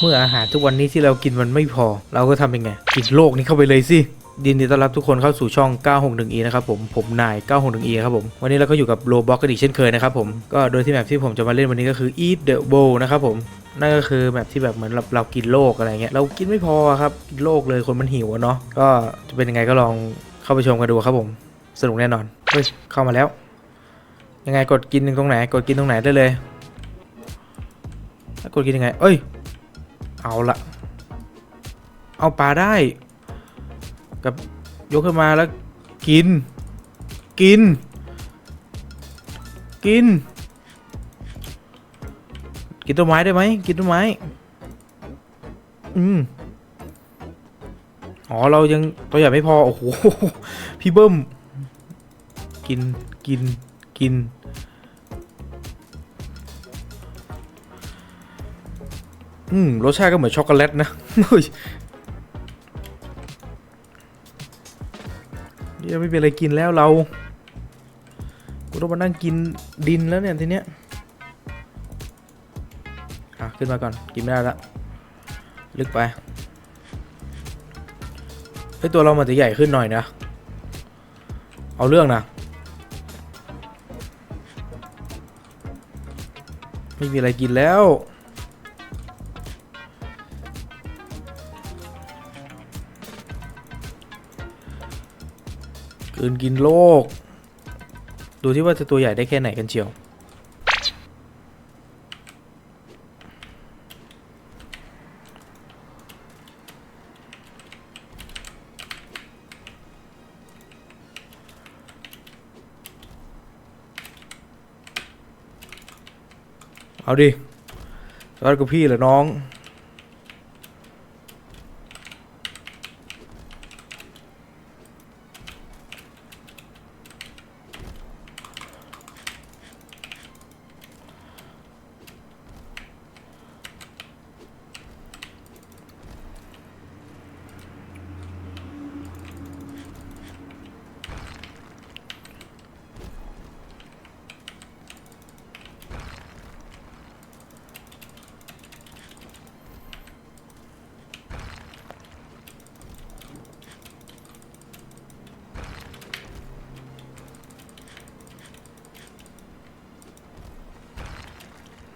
เมื่ออาหารทุกวันนี้ที่เรากินมันไม่พอ เราก็ทำยังไงกินโลกนี้เข้าไปเลยสิยินดีต้อนรับทุกคนเข้าสู่ช่อง 961e นะครับผม ผมนาย 961e ครับผม วันนี้เราก็อยู่กับโ b บ็อกกันอีกเช่นเคยนะครับผม ก็โดยที่แมปที่ผมจะมาเล่นวันนี้ก็คือ Eat the Bowl นะครับผม นั่นก็คือแบบที่แบบเหมือนเราเรากินโลกอะไรเงี้ย เรากินไม่พอครับ กินโลกเลยคนมันหิวเนาะ ก็จะเป็นยังไงก็ลองเข้าไปชมกันดูครับผม สนุกแน่นอน เฮ้ย เข้ามาแล้ว ยังไงกดกินตรงไหน กดกินตรงไหนได้เลย กดกินยังไง เอ้ย เอาละเอาปลาได้ กับยกขึ้นมาแล้วกิน กิน กิน กินต้นไม้ได้ไหมกินต้นไม้ อืมอ๋อเรายังตัวใหญ่ไม่พอ โอ้โห พี่เบิ้ม กินกินกิน อืมรสชาติก็เหมือนช็อกโกแลตนะเฮ้ยเดี๋ยไม่เป็นอะไรกินแล้วเรากูต้องมานั่งกินดินแล้วเนี่ยทีเนี้ยอะขึ้นมาก่อนกินไม่ได้ละลึกไปไอยตัวเรามันจะใหญ่ขึ้นหน่อยนะ เอาเรื่องนะ ไม่มีอะไรกินแล้ว กลืนกินโลก ดูที่ว่าจะตัวใหญ่ได้แค่ไหนกันเชียว เอาดิสวัสดีกับพี่เหรอน้อง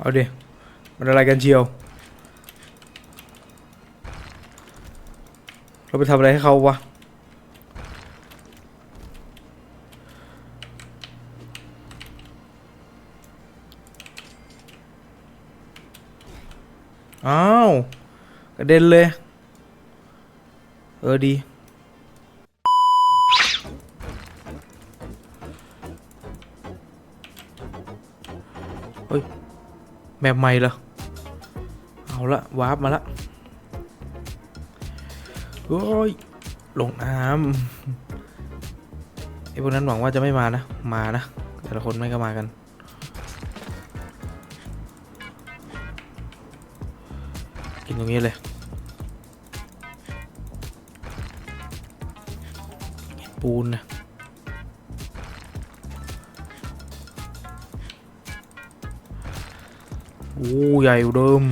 เอาดิมันอะไรกันเชียว เราไปทำอะไรให้เขาวะอ้าวกระเด็นเลย เออดีเฮ้ย แบบใหม่เหรอ เอาละวาร์ปมาละโอ้ยลงน้ำไอ้พวกนั้นหวังว่าจะไม่มานะ มานะ แต่ละคนไม่ก็มากัน กินตรงนี้เลยปูนนะ โอ้ใหญ่กว่าเดิม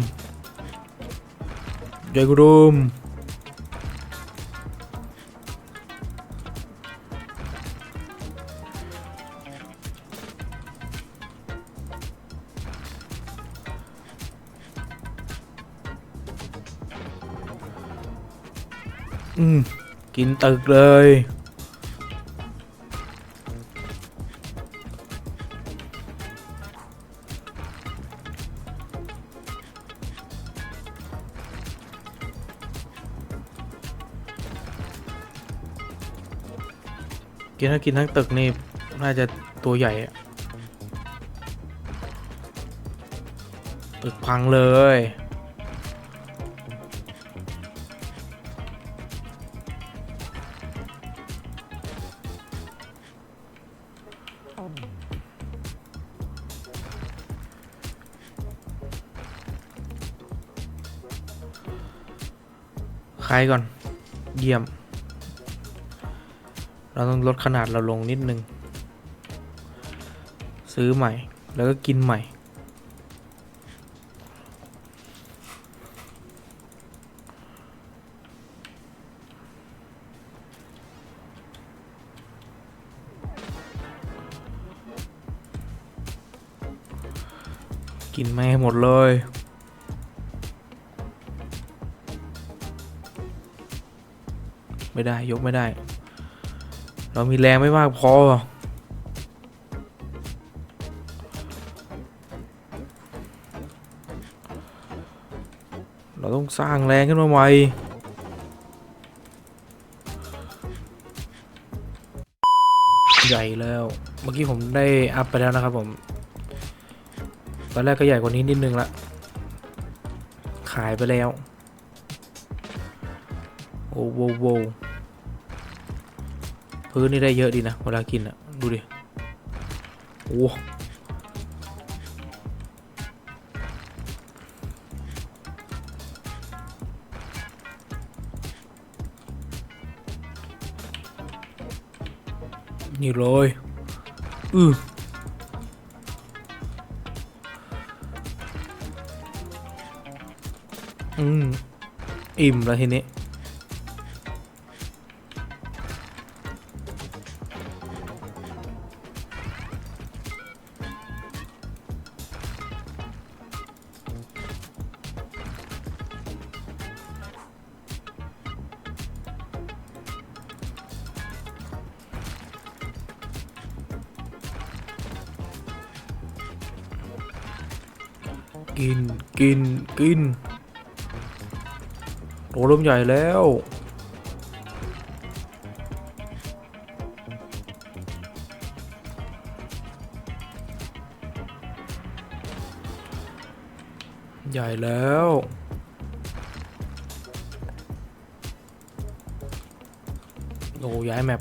ใหญ่กว่าเดิมอืมกินตึกเลย กินถ้ากินทั้งตึกนี่น่าจะตัวใหญ่ตึกพังเลยขายก่อน เยี่ยม เราต้องลดขนาดเราลงนิดนึง ซื้อใหม่ แล้วก็กินใหม่ กินไม่หหมดเลยไม่ได้ ยกไม่ได้ เรามีแรงไม่มากพอเราต้องสร้างแรงขึ้นมาใหม่ใหญ่แล้ว เมื่อกี้ผมได้อัพไปแล้วนะครับผม ตอนแรกก็ใหญ่กว่านี้นิดนึงละ ขายไปแล้ว โอ้โห โวพื้นนี่ได้เยอะดีนะ เวลากินอะดูดิ โอ้นี่เลยอืออืมอิ่มแล้วทีนี้ กิน กิน กินโตเริ่มใหญ่แล้ว ใหญ่แล้วโอ้ย้ายแมป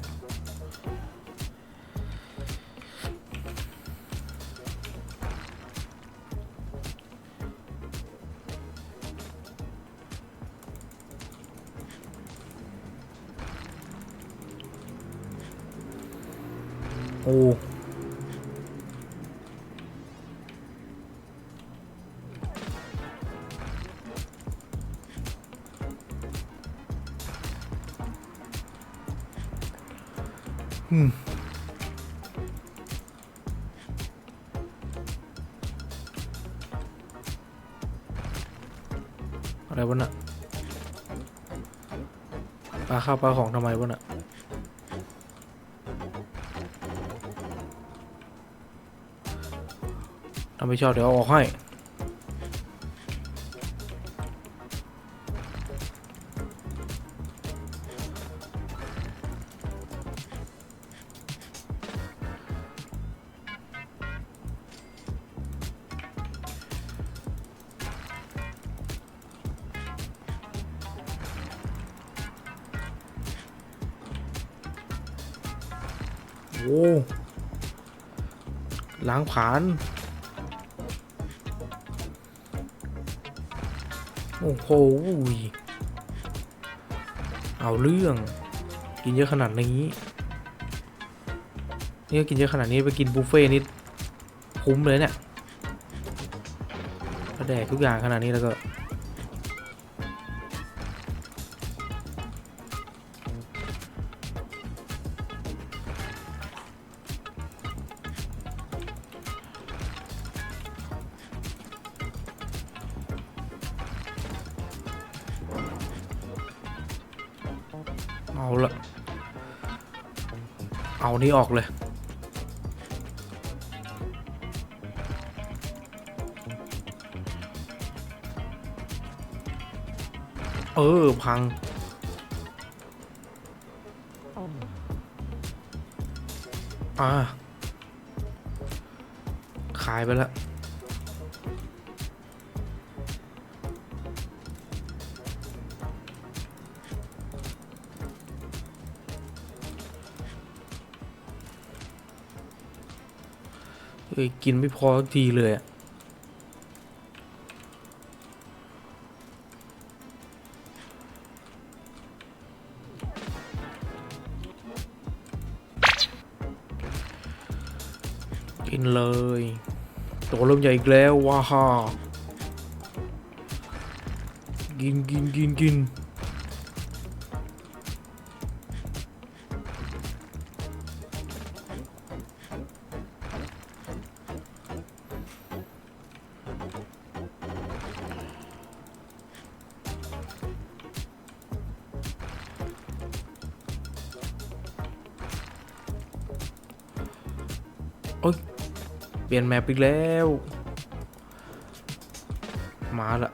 อืมอะไรวะน่ะปลาข้าวปลาของทำไมวะน่ะถ้าไม่ชอบเดี๋ยวเอาออกให้ โอ้ล้างผาญโอ้โหเอาเรื่อง กินเยอะขนาดนี้นี่ก็กินเยอะขนาดนี้ไปกินบุฟเฟ่นี่คุ้มเลยเนี่ยถ้าแดกทุกอย่างขนาดนี้แล้วก็ เอาละเอานี่ออกเลย เออ พัง อ่า ขายไปแล้ว เอ้ยกินไม่พอสักทีเลยอะกินเลยตัวเริ่มใหญ่อีกแล้วว้าฮ่ากินกินกินกิน โอ้ยเปลี่ยนแมปอีกแล้ว มาละ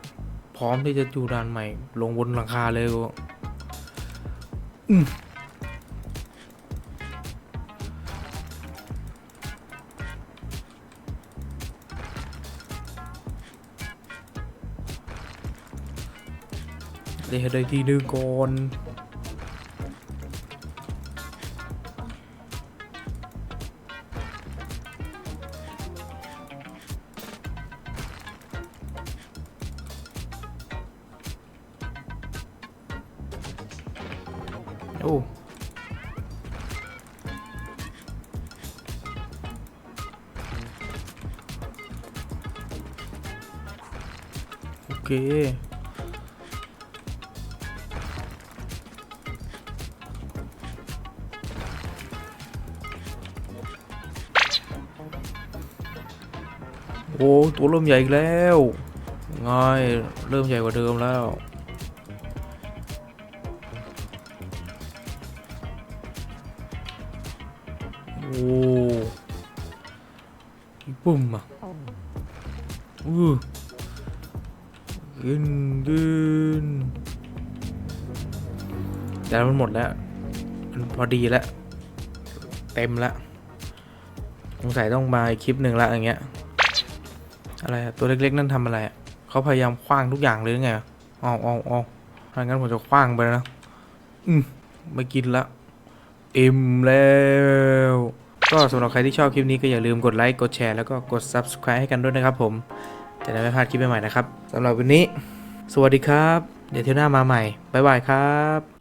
พร้อมที่จะอยู่ด่านใหม่ ลงบนหลังคาเลยกู เดี๋ยวได้ทีนึงก่อนโอ้โอเค โอ้ตัวเริ่มใหญ่อีกแล้วง่ายเริ่มใหญ่กว่าเดิมแล้ว โอ้ปุ่มอะอือกินกินแต่มันหมดแล้ว มันพอดีแล้ว เต็มแล้วสงสัยต้องมาอีกคลิปหนึ่งละอย่างเงี้ย อะไรตัวเล็กๆนั่นทำอะไรเขาพยายามคว้างทุกอย่างเลยหรือไงอะเอาเอาเอาถ้างั้นผมจะคว้างไปนะอืมไม่กินละอิ่มแล้ว ก็สำหรับใครที่ชอบคลิปนี้ก็อย่าลืมกดไลค์กดแชร์แล้วก็กด Subscribe ให้กันด้วยนะครับผม จะได้ไม่พลาดคลิปใหม่ๆนะครับสำหรับวันนี้ สวัสดีครับ เดี๋ยวเที่ยวหน้ามาใหม่ บ๊ายบายครับ